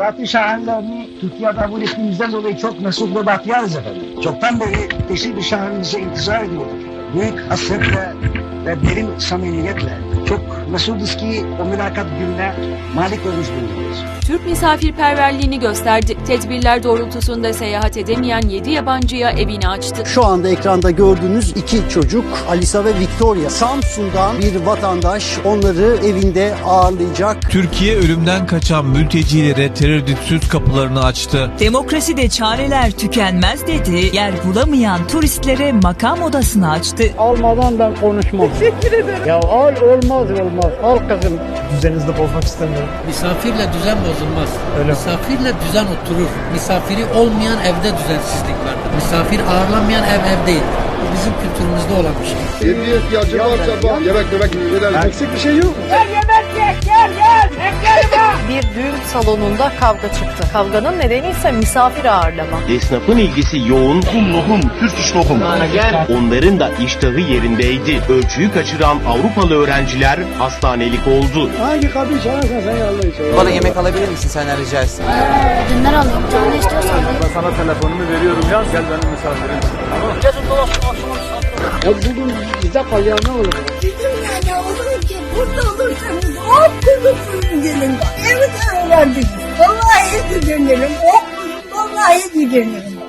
Zaten şahanlarını Türkiye kabul ettiğimizden dolayı çok mesut ve bahtiyarız efendim. Çoktan beri teşhir bir şahanınıza intizar ediyorduk. Büyük hasretle ve derin samimiyetle çok mesuduz ki o mülakat gününe malik olmuş bulunuyoruz. Türk misafirperverliğini gösterdi. Tedbirler doğrultusunda seyahat edemeyen 7 yabancıya evini açtı. Şu anda ekranda gördüğünüz iki çocuk Alisa ve Victoria. Samsun'dan bir vatandaş onları evinde ağırlayacak. Türkiye ölümden kaçan mültecilere tereddütsüz kapılarını açtı. Demokraside çareler tükenmez dedi. Yer bulamayan turistlere makam odasını açtı. Almadan ben konuşmam. Teşekkür ederim. Ya al olmaz olmaz. Al kızım. Düzeninizi bozmak istemiyorum. Misafirle düzen bozulmaz. Misafirle düzen oturur. Misafiri olmayan evde düzensizlik vardır. Misafir ağırlanmayan ev ev değil. Bu bizim kültürümüzde olan bir şey. Yediye ihtiyacı varsa bak yemek yemek. Eksik bir şey yok. Bir düğün salonunda kavga çıktı. Kavganın nedeni ise misafir ağırlama. Esnafın ilgisi yoğun. Kum lokum, Türk iş lokum. Onların da iştahı yerindeydi. Ölçüyü kaçıran Avrupalı öğrenciler hastanelik oldu. Hangi kapıyı çalarsan sen yallayın. Bana yemek alabilir misin senden rica etsem? Ürünler alayım. Canlı istiyorsan. Ben sana telefonumu veriyorum yaz gel benim misafirimsin. Ya bugün bize kalıyor ne olur? Burada olursanız hop kuzum gelin. Evet öğrendik. Vallahi gücenirim. Hop vallahi gücenirim.